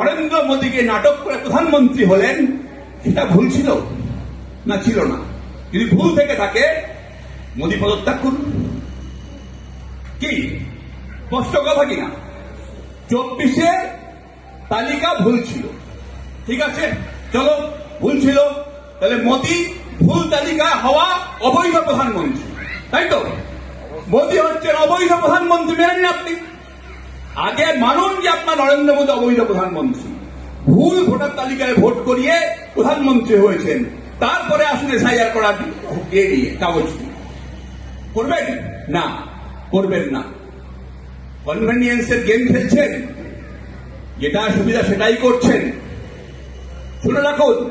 নরেন্দ্র মোদীকে নাটক করে প্রধানমন্ত্রী হলেন, এটা ভুল ছিল? না ছিল না। যদি ভুল থেকে থাকে, মোদী পদত্যাগ করুন। কি? স্পষ্ট কথা কিনা চব্বিশে তালিকা ভুল ছিল। ঠিক আছে? চলো, ভুল ছিল। তাহলে মোদী ভুল তালিকা হওয়া অবৈধ প্রধানমন্ত্রী। তাই তো? মোদী হচ্ছেন অবৈধ প্রধানমন্ত্রী মেনে নিন আপনি। আগে মানুন যে আপনার নরেন্দ্র মোদী অবৈধ প্রধানমন্ত্রী। ভুল ভোটার তালিকায় ভোট করিয়ে প্রধানমন্ত্রী হয়েছেন। তারপরে আসলে এসআইআর করার এ নিয়ে কাগজ। করবেন? না। করবেন না। কনভেনিয়েন্সের গেম খেলছেন? যেটা সুবিধা সেটাই করছেন। শুনে রাখুন,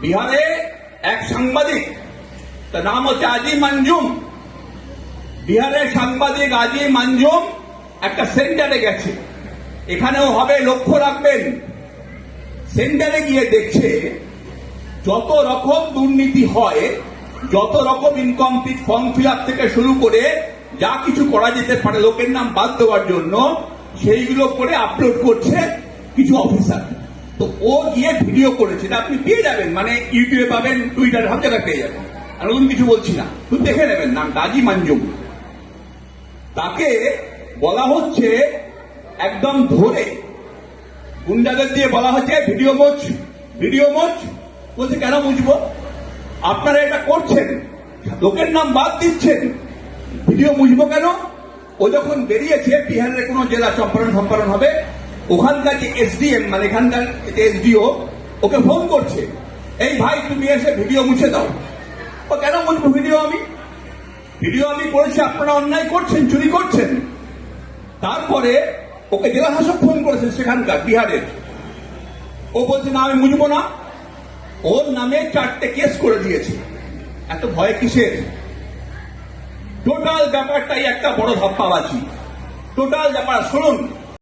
বিহারে এক সাংবাদিক, তার নাম হচ্ছে আজি মঞ্জুম। বিহারের সাংবাদিক আজি মঞ্জুম একটা সেন্টারে গেছে। এখানেও হবে, লক্ষ্য রাখবেন। সেন্টারে গিয়ে দেখছে, যত রকম দুর্নীতি হয়, যত রকম ইনকমপ্লিট ফর্ম ফিল থেকে শুরু করে যা কিছু করা যেতে পারে, লোকের নাম বাদ দেওয়ার জন্য, সেইগুলো করে আপলোড করছে কিছু অফিসার তো ও গিয়ে ভিডিও করেছে আপনি পেয়ে যাবেন। মানে ইউটিউবে পাবেন টুইটারে জায়গায় পেয়ে যাবেন। আর নতুন কিছু বলছি না। শুধু দেখে নেবেন, নাম দাজি মঞ্জুম তাকে বলা হচ্ছে, একদম ধরে গুন্ডাদের দিয়ে বলা হচ্ছে, ভিডিও মোচ ভিডিও মোচ। বলছে, কেন বুঝব? আপনারা এটা করছেন, লোকের নাম বাদ দিচ্ছেন। ভিডিও মুছবো কেন? ও যখন বেরিয়েছে, বিহারের কোনো জেলা সম্পাদন হবে, ওখানকার যে এসডিএম মানে এখানকার এসডিও, ওকে ফোন করছে। এই ভাই, তুমি এসে ভিডিও মুছে দাও। ও, কেন মুছবো ভিডিও আমি? ভিডিও আমি করেছি, আপনারা অন্যায় করছেন, চুরি করছেন। তারপরে ওকে জেলা শাসক ফোন করেছে সেখানকার, বিহারের। ও বলছে, না, আমি বুঝব না। ওর নামে চারটে কেস করে দিয়েছে। এত ভয় কিসের? টোটাল ব্যাপারটাই একটা বড় ধাপ্পাবাজি। টোটাল ব্যাপার, শুনুন